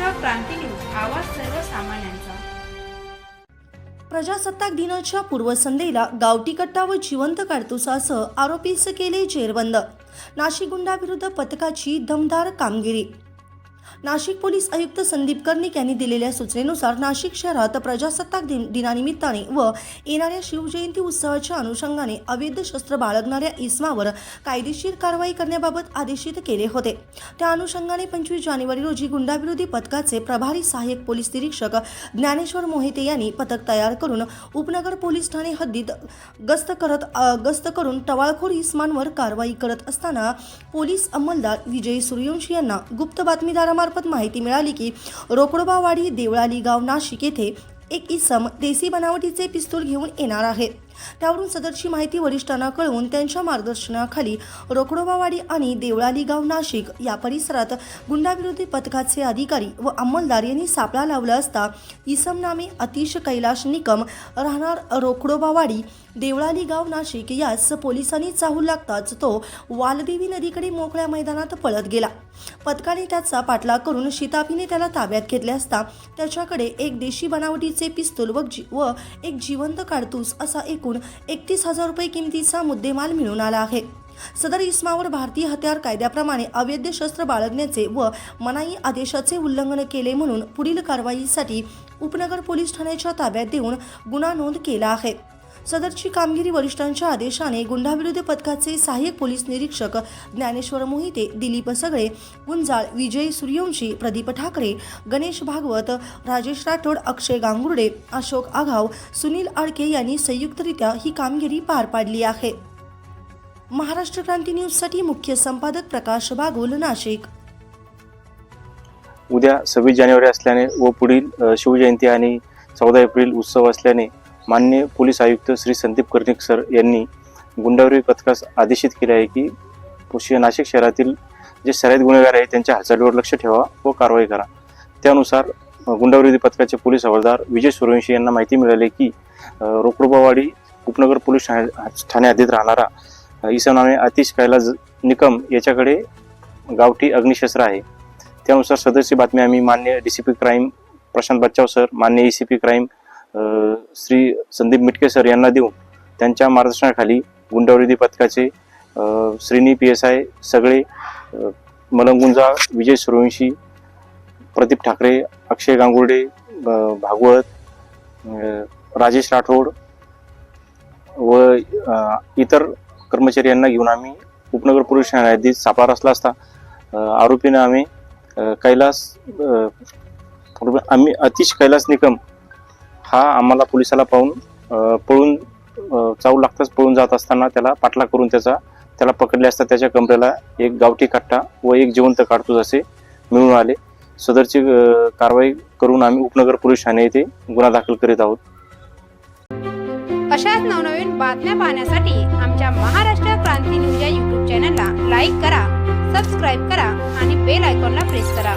Maharashtra Kranti news आवाज सर्वसामान्यांचा. प्रजासत्ताक दिनाच्या पूर्वसंध्येला गावठी कट्टा व जिवंत कारतुसासह आरोपीस केले जेरबंद. नाशिक गुंडाविरुद्ध पथकाची दमदार कामगिरी. नाशिक पोलीस आयुक्त संदीप कर्णिक यांनी दिलेल्या सूचनेनुसार नाशिक शहरात प्रजासत्ताक दिन दिनानिमित्ताने व येणाऱ्या शिवजयंती उत्सवाच्या अनुषंगाने अवैध शस्त्र बाळगणाऱ्या इस्मावर कायदेशीर कारवाई करण्याबाबत आदेशित केले होते. त्या अनुषंगाने पंचवीस जानेवारी रोजी गुंडाविरोधी पथकाचे प्रभारी सहाय्यक पोलीस निरीक्षक ज्ञानेश्वर मोहिते यांनी पथक तयार करून उपनगर पोलीस ठाणे हद्दीत गस्त करत गस्त करून टवाळखोर इस्मांवर कारवाई करत असताना पोलीस अंमलदार विजय सूर्यवंशी यांना गुप्त बातमीदार बातमीदारामार्फत माहिती मिळाली की रोकडोबावाडी देवळाली गाव नाशिक येथे एक इसम देसी बनावटीचे पिस्तूल घेऊन येणार आहे त्यावरून सदरची माहिती वरिष्ठांना कळवून त्यांच्या मार्गदर्शनाखाली रोकडोबावाडी आणि देवळाली गाव नाशिक या परिसरात गुंडाविरोधी पथकाचे अधिकारी व अंमलदार यांनी सापळा लावला असता इसम नामे अतिश कैलाश निकम राहणार रोकडोबावाडी देवळाली गाव नाशिक यास पोलिसांनी चाहूल लागताच तो वालदेवी नदीकडे मोकळ्या मैदानात पळत गेला. पथकाने त्याचा पाठलाग करून शितापीने त्याला ताब्यात घेतले असता त्याच्याकडे एक देशी बनावटीचे पिस्तूल व जी व एक जिवंत काडतूस असा एकूण एकतीस हजार रुपये किमतीचा मुद्देमाल मिळून आला आहे. सदर इस्मावर भारतीय हत्यार कायद्याप्रमाणे अवैध शस्त्र बाळगण्याचे व मनाई आदेशाचे उल्लंघन केले म्हणून पुढील कारवाईसाठी उपनगर पोलीस ठाण्याच्या ताब्यात देऊन गुन्हा नोंद केला आहे. सदरची कामगिरी वरिष्ठांच्या आदेशाने गुंडाविरोधी पथकाचे सहाय्यक पोलीस निरीक्षक ज्ञानेश्वर मोहिते दिलीप सगळे गुंजाळ विजय सूर्यवंशी प्रदीप ठाकरे गणेश भागवत राजेश राठोड अक्षय गांगुर्डे अशोक आघाव सुनील आडके यांनी संयुक्तरित्या ही कामगिरी पार पाडली आहे. महाराष्ट्र क्रांती न्यूजसाठी मुख्य संपादक प्रकाश बागुल नाशिक. उद्या सव्वीस जानेवारी असल्याने व पुढील शिवजयंती आणि चौदा एप्रिल उत्सव असल्याने मान्य पोलीस आयुक्त श्री संदीप कर्णिक सर यांनी गुंडावरी पथकास आदेशित केले आहे की पुशी नाशिक शहरातील जे सराईत गुन्हेगार आहेत त्यांच्या हालचालीवर लक्ष ठेवा व कारवाई करा. त्यानुसार गुंडावरी पथकाचे पोलीस हवालदार विजय सूर्यवंशी यांना माहिती मिळाली की रोकडोबावाडी उपनगर पोलीस ठाणे ठाणे हद्दीत राहणारा अ, इसम नामे अतिश कैलास निकम याच्याकडे गावठी अग्निशस्त्र आहे. त्यानुसार सदरची बातमी आम्ही मान्य D C P crime Prashant Bachchav sir मान्य E C P crime Shri Sandeep Mitke sir यांना देऊन त्यांच्या मार्गदर्शनाखाली गुंडावरीदी पथकाचे श्रीनी पी एस आय सगळे मलंगुंजा विजय सूर्यवंशी प्रदीप ठाकरे अक्षय गांगुर्डे भागवत राजेश राठोड व इतर कर्मचारी यांना घेऊन आम्ही उपनगर पोलीस ठाण्यात सापळा रचला असता. आरोपीनं आम्ही कैलास आम्ही अतिश कैलास निकम हा आम्हाला पोलिसाला पाहून पळून चावू लागताच पळून जात असताना त्याला पाठलाग करून त्याचा त्याला पकडले असता त्याच्या कमरेला एक गावठी कट्टा व एक जिवंत काढतो असे मिळून आले. सदरची कारवाई करून आम्ही उपनगर पोलीस ठाणे येथे गुन्हा दाखल करीत आहोत. अशाच नवनवीन बातम्या पाहण्यासाठी आमच्या महाराष्ट्र क्रांती न्यूज या यूट्यूब चॅनलला लाईक करा सबस्क्राईब करा आणि बेल आयकॉनला प्रेस करा.